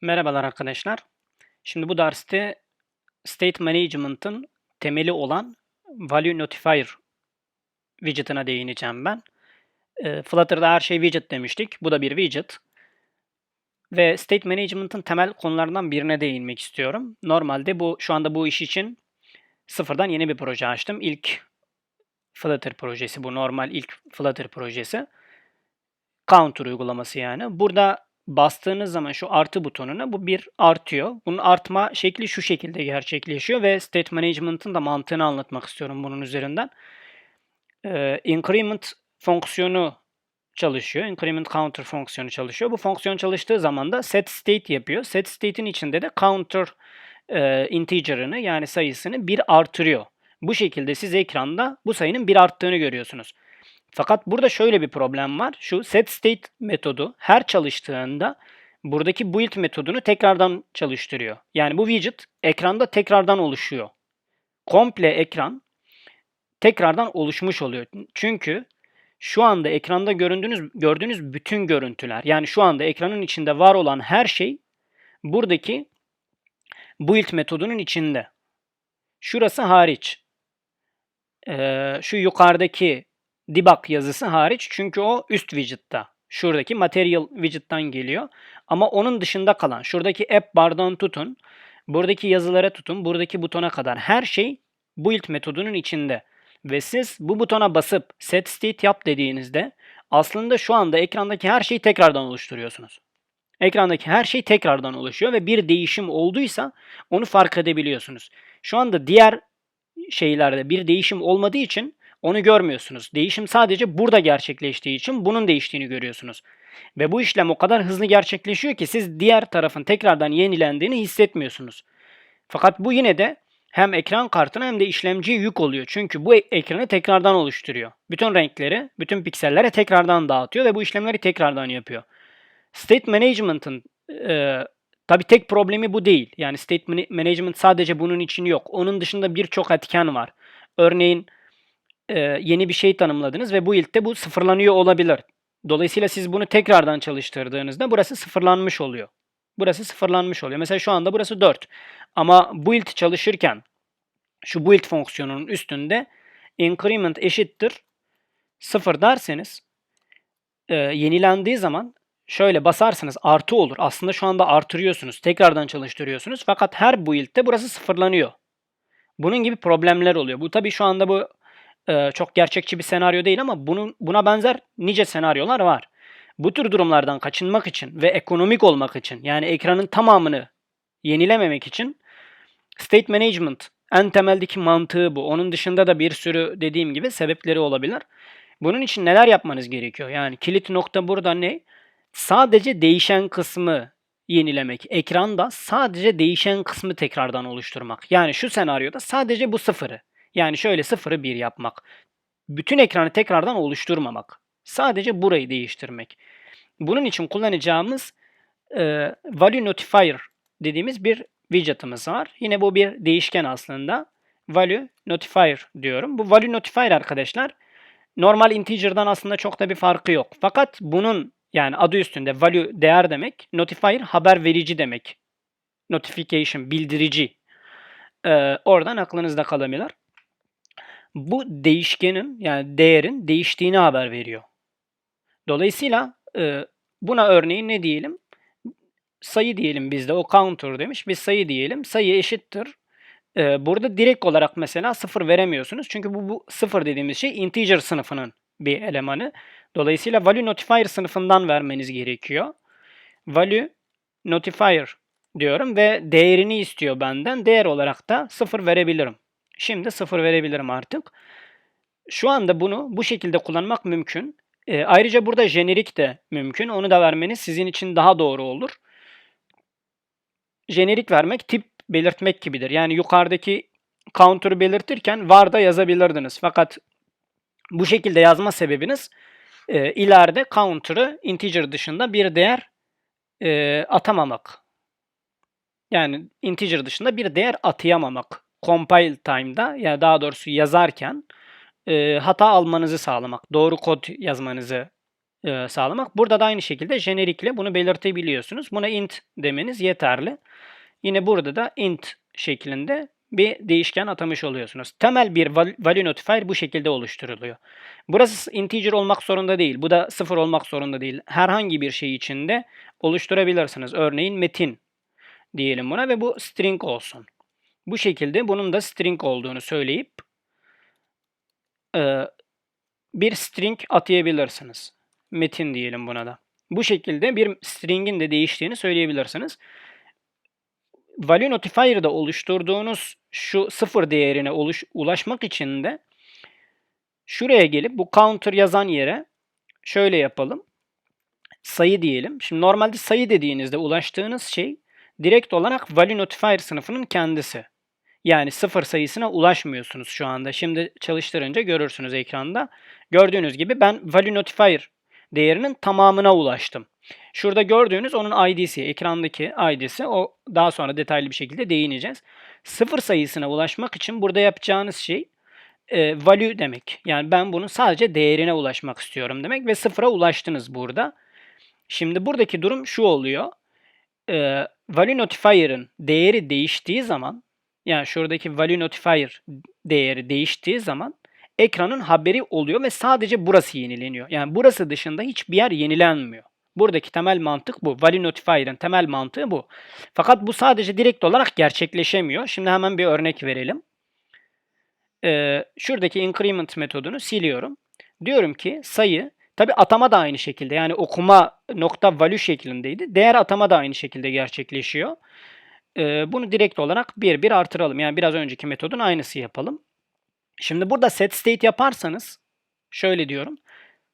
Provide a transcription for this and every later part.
Merhabalar arkadaşlar. Şimdi bu derste State Management'ın temeli olan Value Notifier widget'ına değineceğim ben. Eee, Flutter'da her şey widget demiştik. Bu da bir widget. Ve State Management'ın temel konularından birine değinmek istiyorum. Normalde bu şu anda bu iş için sıfırdan yeni bir proje açtım. İlk Flutter projesi bu normal ilk Flutter projesi. Counter uygulaması yani. Burada bastığınız zaman şu artı butonuna bu bir artıyor. Bunun artma şekli şu şekilde gerçekleşiyor ve State Management'ın da mantığını anlatmak istiyorum bunun üzerinden. Ee, increment fonksiyonu çalışıyor. Increment counter fonksiyonu çalışıyor. Bu fonksiyon çalıştığı zaman da set state yapıyor. Set state'in içinde de counter e, integer'ını yani sayısını bir artırıyor. Bu şekilde siz ekranda bu sayının bir arttığını görüyorsunuz. Fakat burada şöyle bir problem var. Şu set state metodu her çalıştığında buradaki build metodunu tekrardan çalıştırıyor. Yani bu widget ekranda tekrardan oluşuyor. Komple ekran tekrardan oluşmuş oluyor. Çünkü şu anda ekranda göründüğünüz gördüğünüz bütün görüntüler yani şu anda ekranın içinde var olan her şey buradaki build metodunun içinde. Şurası hariç. Ee, şu yukarıdaki debug yazısı hariç çünkü o üst widget'ta. Şuradaki material widget'tan geliyor. Ama onun dışında kalan şuradaki app bardan tutun, buradaki yazılara tutun, buradaki butona kadar her şey build metodunun içinde. Ve siz bu butona basıp set state yap dediğinizde aslında şu anda ekrandaki her şeyi tekrardan oluşturuyorsunuz. Ekrandaki her şey tekrardan oluşuyor ve bir değişim olduysa onu fark edebiliyorsunuz. Şu anda diğer şeylerde bir değişim olmadığı için onu görmüyorsunuz. Değişim sadece burada gerçekleştiği için bunun değiştiğini görüyorsunuz. Ve bu işlem o kadar hızlı gerçekleşiyor ki siz diğer tarafın tekrardan yenilendiğini hissetmiyorsunuz. Fakat bu yine de hem ekran kartına hem de işlemciye yük oluyor. Çünkü bu ekranı tekrardan oluşturuyor. Bütün renkleri, bütün piksellere tekrardan dağıtıyor ve bu işlemleri tekrardan yapıyor. State Management'ın e, tabi tek problemi bu değil. Yani State Management sadece bunun için yok. Onun dışında birçok etken var. Örneğin e, yeni bir şey tanımladınız ve bu ilkte bu sıfırlanıyor olabilir. Dolayısıyla siz bunu tekrardan çalıştırdığınızda burası sıfırlanmış oluyor. Burası sıfırlanmış oluyor. Mesela şu anda burası 4. Ama build çalışırken şu build fonksiyonunun üstünde increment eşittir 0 derseniz e, yenilendiği zaman şöyle basarsanız artı olur. Aslında şu anda artırıyorsunuz. Tekrardan çalıştırıyorsunuz. Fakat her build'de burası sıfırlanıyor. Bunun gibi problemler oluyor. Bu tabii şu anda bu e, çok gerçekçi bir senaryo değil ama bunun buna benzer nice senaryolar var. Bu tür durumlardan kaçınmak için ve ekonomik olmak için yani ekranın tamamını yenilememek için state management en temeldeki mantığı bu. Onun dışında da bir sürü dediğim gibi sebepleri olabilir. Bunun için neler yapmanız gerekiyor? Yani kilit nokta burada ne? Sadece değişen kısmı yenilemek. Ekranda sadece değişen kısmı tekrardan oluşturmak. Yani şu senaryoda sadece bu sıfırı. Yani şöyle sıfırı bir yapmak. Bütün ekranı tekrardan oluşturmamak. Sadece burayı değiştirmek. Bunun için kullanacağımız e, value notifier dediğimiz bir widget'ımız var. Yine bu bir değişken aslında. Value notifier diyorum. Bu value notifier arkadaşlar normal integer'dan aslında çok da bir farkı yok. Fakat bunun yani adı üstünde value değer demek, notifier haber verici demek. Notification bildirici. Ee, oradan aklınızda kalabilir. Bu değişkenin yani değerin değiştiğini haber veriyor. Dolayısıyla e, buna örneğin ne diyelim? Sayı diyelim bizde o counter demiş. Biz sayı diyelim. Sayı eşittir. E, burada direkt olarak mesela sıfır veremiyorsunuz. Çünkü bu, bu sıfır dediğimiz şey integer sınıfının bir elemanı. Dolayısıyla value notifier sınıfından vermeniz gerekiyor. Value notifier diyorum ve değerini istiyor benden. Değer olarak da sıfır verebilirim. Şimdi sıfır verebilirim artık. Şu anda bunu bu şekilde kullanmak mümkün. E, ayrıca burada jenerik de mümkün. Onu da vermeniz sizin için daha doğru olur. Jenerik vermek tip belirtmek gibidir. Yani yukarıdaki counter'ı belirtirken var da yazabilirdiniz. Fakat bu şekilde yazma sebebiniz e, ileride counter'ı integer dışında bir değer e, atamamak. Yani integer dışında bir değer atayamamak. Compile time'da ya yani daha doğrusu yazarken e, hata almanızı sağlamak. Doğru kod yazmanızı e, sağlamak. Burada da aynı şekilde jenerikle bunu belirtebiliyorsunuz. Buna int demeniz yeterli. Yine burada da int şeklinde bir değişken atamış oluyorsunuz. Temel bir val- value notifier bu şekilde oluşturuluyor. Burası integer olmak zorunda değil. Bu da sıfır olmak zorunda değil. Herhangi bir şey içinde oluşturabilirsiniz. Örneğin metin diyelim buna ve bu string olsun. Bu şekilde bunun da string olduğunu söyleyip e, bir string atayabilirsiniz. Metin diyelim buna da. Bu şekilde bir string'in de değiştiğini söyleyebilirsiniz. Value Notifier'da oluşturduğunuz şu sıfır değerine oluş, ulaşmak için de şuraya gelip bu counter yazan yere şöyle yapalım. Sayı diyelim. Şimdi normalde sayı dediğinizde ulaştığınız şey direkt olarak Value Notifier sınıfının kendisi. Yani sıfır sayısına ulaşmıyorsunuz şu anda. Şimdi çalıştırınca görürsünüz ekranda. Gördüğünüz gibi ben Value Notifier değerinin tamamına ulaştım. Şurada gördüğünüz onun ID'si, ekrandaki ID'si. O daha sonra detaylı bir şekilde değineceğiz. Sıfır sayısına ulaşmak için burada yapacağınız şey e, value demek. Yani ben bunun sadece değerine ulaşmak istiyorum demek ve sıfıra ulaştınız burada. Şimdi buradaki durum şu oluyor. E, value notifier'ın değeri değiştiği zaman yani şuradaki value notifier değeri değiştiği zaman ekranın haberi oluyor ve sadece burası yenileniyor. Yani burası dışında hiçbir yer yenilenmiyor. Buradaki temel mantık bu. Value Notifier'ın temel mantığı bu. Fakat bu sadece direkt olarak gerçekleşemiyor. Şimdi hemen bir örnek verelim. Ee, şuradaki increment metodunu siliyorum. Diyorum ki sayı, tabi atama da aynı şekilde yani okuma nokta value şeklindeydi. Değer atama da aynı şekilde gerçekleşiyor. Ee, bunu direkt olarak bir bir artıralım. Yani biraz önceki metodun aynısı yapalım. Şimdi burada set state yaparsanız şöyle diyorum.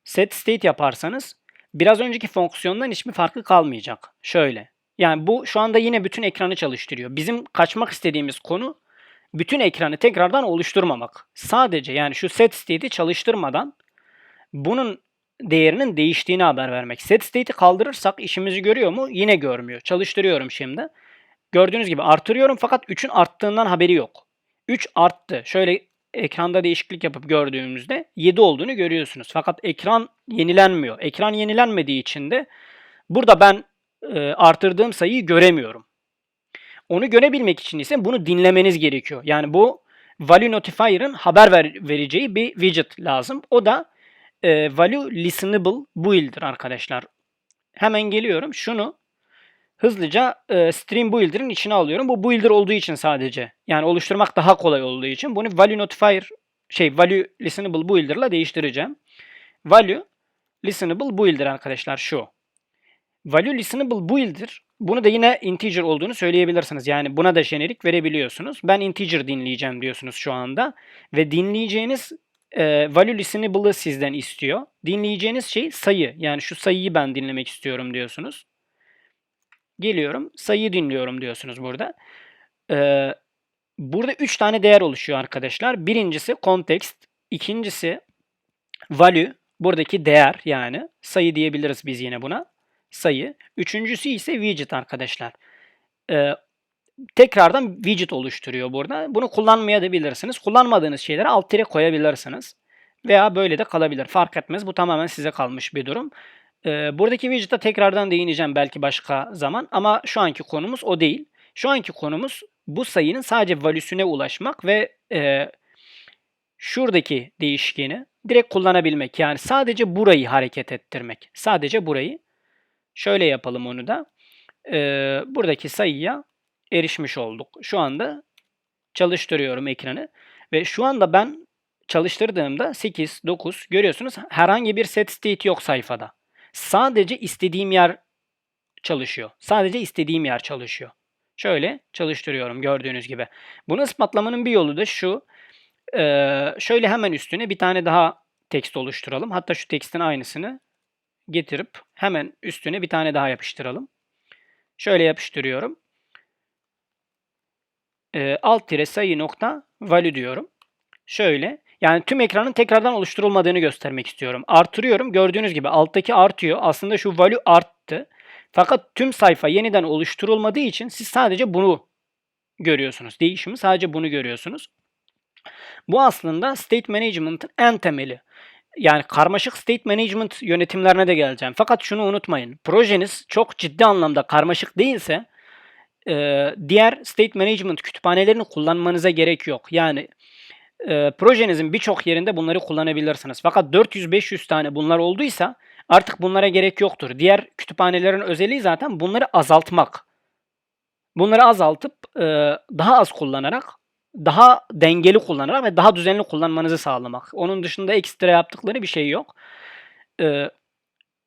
Set state yaparsanız biraz önceki fonksiyondan hiçbir farkı kalmayacak. Şöyle. Yani bu şu anda yine bütün ekranı çalıştırıyor. Bizim kaçmak istediğimiz konu bütün ekranı tekrardan oluşturmamak. Sadece yani şu set state'i çalıştırmadan bunun değerinin değiştiğini haber vermek. Set state'i kaldırırsak işimizi görüyor mu? Yine görmüyor. Çalıştırıyorum şimdi. Gördüğünüz gibi artırıyorum fakat 3'ün arttığından haberi yok. 3 arttı. Şöyle ekranda değişiklik yapıp gördüğümüzde 7 olduğunu görüyorsunuz. Fakat ekran yenilenmiyor. Ekran yenilenmediği için de burada ben e, artırdığım sayıyı göremiyorum. Onu görebilmek için ise bunu dinlemeniz gerekiyor. Yani bu value notifier'ın haber ver, vereceği bir widget lazım. O da e, value listenable build'dir arkadaşlar. Hemen geliyorum. Şunu hızlıca e, stream builder'ın içine alıyorum. Bu builder olduğu için sadece. Yani oluşturmak daha kolay olduğu için bunu value notifier şey value listenable builder'la değiştireceğim. Value listenable builder arkadaşlar şu. Value listenable builder bunu da yine integer olduğunu söyleyebilirsiniz. Yani buna da jenerik verebiliyorsunuz. Ben integer dinleyeceğim diyorsunuz şu anda. Ve dinleyeceğiniz e, value listenable'ı sizden istiyor. Dinleyeceğiniz şey sayı. Yani şu sayıyı ben dinlemek istiyorum diyorsunuz. Geliyorum sayıyı dinliyorum diyorsunuz burada. Ee, burada 3 tane değer oluşuyor arkadaşlar. Birincisi context, ikincisi value, buradaki değer yani sayı diyebiliriz biz yine buna. Sayı. Üçüncüsü ise widget arkadaşlar. Ee, tekrardan widget oluşturuyor burada. Bunu kullanmayabilirsiniz. Kullanmadığınız şeylere alt tire koyabilirsiniz. Veya böyle de kalabilir. Fark etmez. Bu tamamen size kalmış bir durum. Ee, buradaki widget'a tekrardan değineceğim belki başka zaman ama şu anki konumuz o değil. Şu anki konumuz bu sayının sadece valüsüne ulaşmak ve e, şuradaki değişkeni direkt kullanabilmek. Yani sadece burayı hareket ettirmek. Sadece burayı. Şöyle yapalım onu da. Ee, buradaki sayıya erişmiş olduk. Şu anda çalıştırıyorum ekranı. Ve şu anda ben çalıştırdığımda 8, 9 görüyorsunuz herhangi bir set state yok sayfada. Sadece istediğim yer çalışıyor. Sadece istediğim yer çalışıyor. Şöyle çalıştırıyorum gördüğünüz gibi. Bunu ispatlamanın bir yolu da şu. Ee, şöyle hemen üstüne bir tane daha tekst oluşturalım. Hatta şu tekstin aynısını getirip hemen üstüne bir tane daha yapıştıralım. Şöyle yapıştırıyorum. Ee, alt tire sayı nokta value diyorum. Şöyle yani tüm ekranın tekrardan oluşturulmadığını göstermek istiyorum. Artırıyorum. Gördüğünüz gibi alttaki artıyor. Aslında şu value arttı. Fakat tüm sayfa yeniden oluşturulmadığı için siz sadece bunu görüyorsunuz. Değişimi sadece bunu görüyorsunuz. Bu aslında state management'ın en temeli. yani karmaşık state management yönetimlerine de geleceğim. Fakat şunu unutmayın. Projeniz çok ciddi anlamda karmaşık değilse diğer state management kütüphanelerini kullanmanıza gerek yok. Yani e, projenizin birçok yerinde bunları kullanabilirsiniz. Fakat 400-500 tane bunlar olduysa artık bunlara gerek yoktur. Diğer kütüphanelerin özelliği zaten bunları azaltmak. Bunları azaltıp e, daha az kullanarak, daha dengeli kullanarak ve daha düzenli kullanmanızı sağlamak. Onun dışında ekstra yaptıkları bir şey yok. E,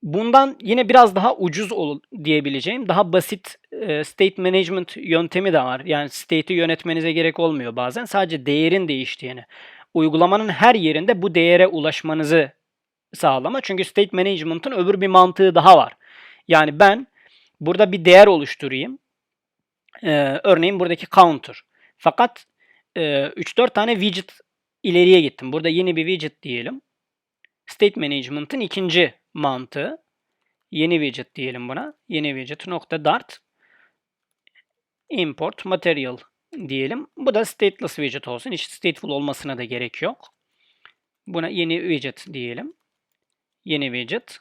bundan yine biraz daha ucuz ol diyebileceğim, daha basit state management yöntemi de var. Yani state'i yönetmenize gerek olmuyor bazen. Sadece değerin değiştiğini, uygulamanın her yerinde bu değere ulaşmanızı sağlama. Çünkü state management'ın öbür bir mantığı daha var. Yani ben burada bir değer oluşturayım. Ee, örneğin buradaki counter. Fakat e, 3-4 tane widget ileriye gittim. Burada yeni bir widget diyelim. State management'ın ikinci mantığı. Yeni widget diyelim buna. Yeni widget nokta dart import material diyelim. Bu da stateless widget olsun. Hiç stateful olmasına da gerek yok. Buna yeni widget diyelim. Yeni widget.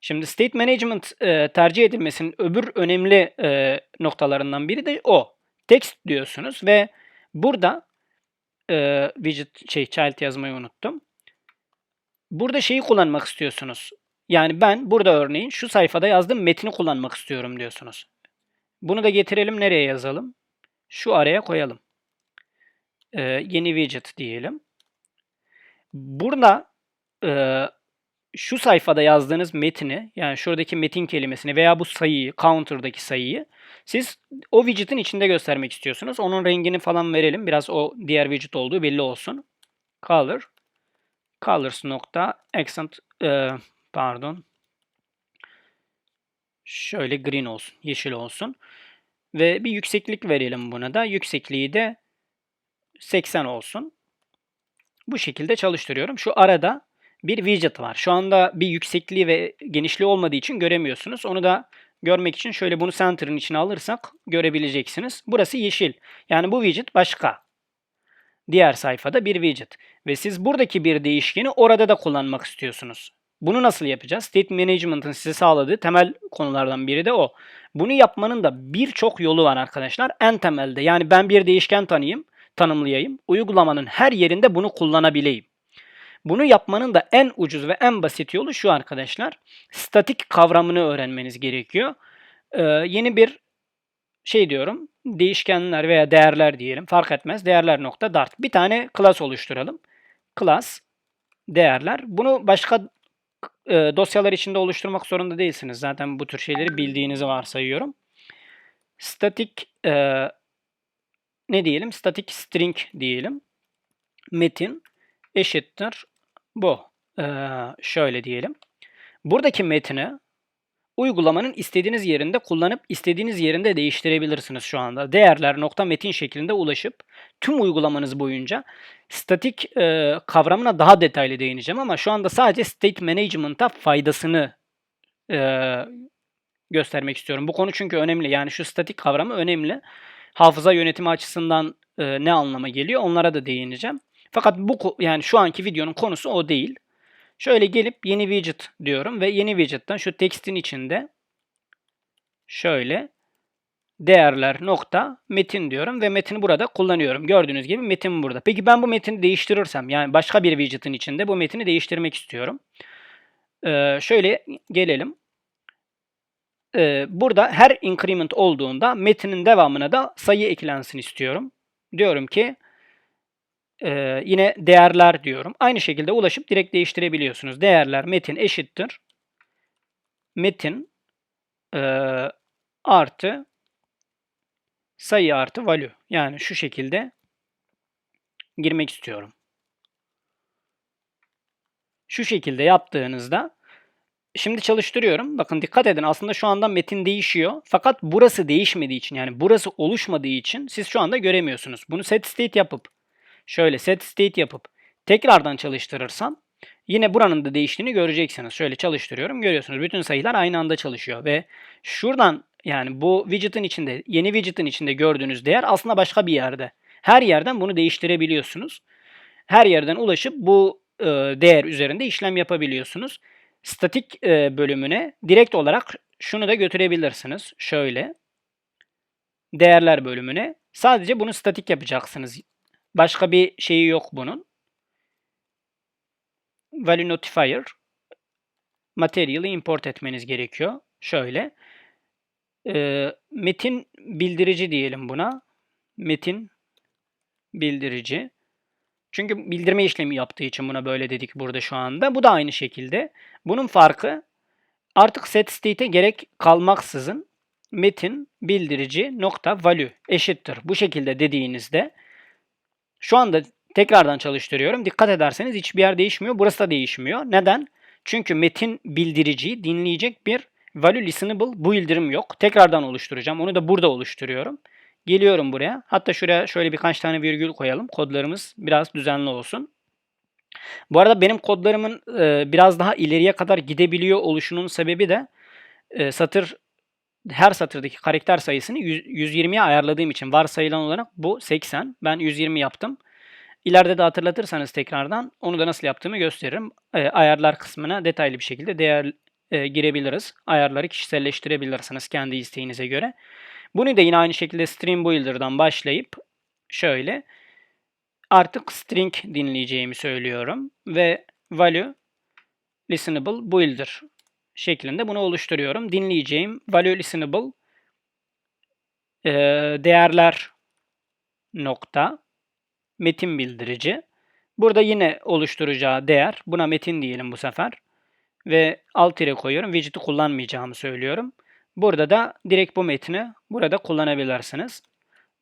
Şimdi state management e, tercih edilmesinin öbür önemli e, noktalarından biri de o. Text diyorsunuz ve burada e, widget şey child yazmayı unuttum. Burada şeyi kullanmak istiyorsunuz. Yani ben burada örneğin şu sayfada yazdığım metni kullanmak istiyorum diyorsunuz. Bunu da getirelim nereye yazalım? Şu araya koyalım. Ee, yeni widget diyelim. Burada e, şu sayfada yazdığınız metni yani şuradaki metin kelimesini veya bu sayıyı counter'daki sayıyı siz o widget'in içinde göstermek istiyorsunuz. Onun rengini falan verelim. Biraz o diğer widget olduğu belli olsun. Color colors nokta accent e, pardon şöyle green olsun, yeşil olsun. Ve bir yükseklik verelim buna da. Yüksekliği de 80 olsun. Bu şekilde çalıştırıyorum. Şu arada bir widget var. Şu anda bir yüksekliği ve genişliği olmadığı için göremiyorsunuz. Onu da görmek için şöyle bunu center'ın içine alırsak görebileceksiniz. Burası yeşil. Yani bu widget başka. Diğer sayfada bir widget. Ve siz buradaki bir değişkeni orada da kullanmak istiyorsunuz. Bunu nasıl yapacağız? State Management'ın size sağladığı temel konulardan biri de o. Bunu yapmanın da birçok yolu var arkadaşlar. En temelde yani ben bir değişken tanıyayım, tanımlayayım. Uygulamanın her yerinde bunu kullanabileyim. Bunu yapmanın da en ucuz ve en basit yolu şu arkadaşlar. Statik kavramını öğrenmeniz gerekiyor. Ee, yeni bir şey diyorum. Değişkenler veya değerler diyelim. Fark etmez. Değerler nokta dart. Bir tane class oluşturalım. Class değerler. Bunu başka e, dosyalar içinde oluşturmak zorunda değilsiniz. Zaten bu tür şeyleri bildiğinizi varsayıyorum. Static e, ne diyelim? Static string diyelim. Metin eşittir bu. E, şöyle diyelim. Buradaki metni uygulamanın istediğiniz yerinde kullanıp istediğiniz yerinde değiştirebilirsiniz şu anda. Değerler nokta metin şeklinde ulaşıp tüm uygulamanız boyunca statik e, kavramına daha detaylı değineceğim ama şu anda sadece state management'a faydasını e, göstermek istiyorum. Bu konu çünkü önemli. Yani şu statik kavramı önemli. Hafıza yönetimi açısından e, ne anlama geliyor onlara da değineceğim. Fakat bu yani şu anki videonun konusu o değil. Şöyle gelip yeni widget diyorum ve yeni widget'tan şu tekstin içinde şöyle değerler nokta metin diyorum ve metini burada kullanıyorum. Gördüğünüz gibi metin burada. Peki ben bu metini değiştirirsem yani başka bir widget'ın içinde bu metini değiştirmek istiyorum. Ee, şöyle gelelim. Ee, burada her increment olduğunda metinin devamına da sayı eklensin istiyorum. Diyorum ki ee, yine değerler diyorum. Aynı şekilde ulaşıp direkt değiştirebiliyorsunuz. Değerler metin eşittir. Metin e, artı sayı artı value. Yani şu şekilde girmek istiyorum. Şu şekilde yaptığınızda şimdi çalıştırıyorum. Bakın dikkat edin aslında şu anda metin değişiyor. Fakat burası değişmediği için yani burası oluşmadığı için siz şu anda göremiyorsunuz. Bunu set state yapıp şöyle set state yapıp tekrardan çalıştırırsam yine buranın da değiştiğini göreceksiniz. Şöyle çalıştırıyorum görüyorsunuz. Bütün sayılar aynı anda çalışıyor ve şuradan yani bu widget'ın içinde yeni widget'ın içinde gördüğünüz değer aslında başka bir yerde. Her yerden bunu değiştirebiliyorsunuz. Her yerden ulaşıp bu e, değer üzerinde işlem yapabiliyorsunuz. Statik e, bölümüne direkt olarak şunu da götürebilirsiniz. Şöyle. Değerler bölümüne. Sadece bunu statik yapacaksınız. Başka bir şeyi yok bunun. Value Notifier. Material'ı import etmeniz gerekiyor. Şöyle. E, metin bildirici diyelim buna. Metin bildirici. Çünkü bildirme işlemi yaptığı için buna böyle dedik burada şu anda. Bu da aynı şekilde. Bunun farkı artık set state'e gerek kalmaksızın metin bildirici nokta value eşittir. Bu şekilde dediğinizde şu anda tekrardan çalıştırıyorum. Dikkat ederseniz hiçbir yer değişmiyor. Burası da değişmiyor. Neden? Çünkü metin bildiriciyi dinleyecek bir value listenable bu bildirim yok. Tekrardan oluşturacağım. Onu da burada oluşturuyorum. Geliyorum buraya. Hatta şuraya şöyle birkaç tane virgül koyalım. Kodlarımız biraz düzenli olsun. Bu arada benim kodlarımın e, biraz daha ileriye kadar gidebiliyor oluşunun sebebi de e, satır her satırdaki karakter sayısını 100, 120'ye ayarladığım için varsayılan olarak bu 80. Ben 120 yaptım. İleride de hatırlatırsanız tekrardan onu da nasıl yaptığımı gösteririm. E, ayarlar kısmına detaylı bir şekilde değer e, girebiliriz. Ayarları kişiselleştirebilirsiniz kendi isteğinize göre. Bunu da yine aynı şekilde Stream Builder'dan başlayıp şöyle artık string dinleyeceğimi söylüyorum ve value listenable builder şeklinde bunu oluşturuyorum. Dinleyeceğim value listenable e, değerler nokta metin bildirici. Burada yine oluşturacağı değer buna metin diyelim bu sefer ve alt tire koyuyorum. Widget'i kullanmayacağımı söylüyorum. Burada da direkt bu metni burada kullanabilirsiniz.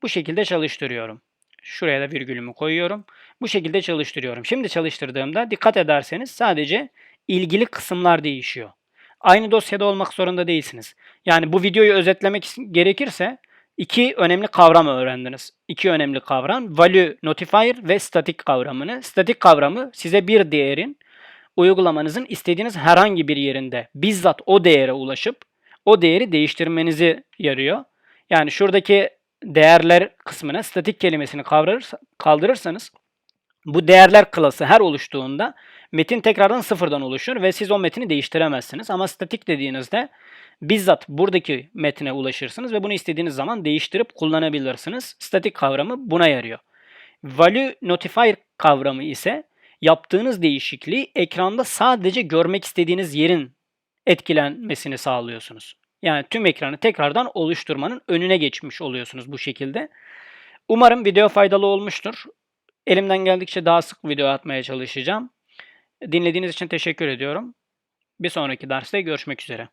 Bu şekilde çalıştırıyorum. Şuraya da virgülümü koyuyorum. Bu şekilde çalıştırıyorum. Şimdi çalıştırdığımda dikkat ederseniz sadece ilgili kısımlar değişiyor. Aynı dosyada olmak zorunda değilsiniz. Yani bu videoyu özetlemek gerekirse iki önemli kavram öğrendiniz. İki önemli kavram value notifier ve static kavramını. Static kavramı size bir değerin uygulamanızın istediğiniz herhangi bir yerinde bizzat o değere ulaşıp o değeri değiştirmenizi yarıyor. Yani şuradaki değerler kısmına statik kelimesini kaldırırsanız bu değerler klası her oluştuğunda metin tekrardan sıfırdan oluşur ve siz o metini değiştiremezsiniz. Ama statik dediğinizde bizzat buradaki metine ulaşırsınız ve bunu istediğiniz zaman değiştirip kullanabilirsiniz. Statik kavramı buna yarıyor. Value Notifier kavramı ise yaptığınız değişikliği ekranda sadece görmek istediğiniz yerin etkilenmesini sağlıyorsunuz. Yani tüm ekranı tekrardan oluşturmanın önüne geçmiş oluyorsunuz bu şekilde. Umarım video faydalı olmuştur. Elimden geldikçe daha sık video atmaya çalışacağım. Dinlediğiniz için teşekkür ediyorum. Bir sonraki derste görüşmek üzere.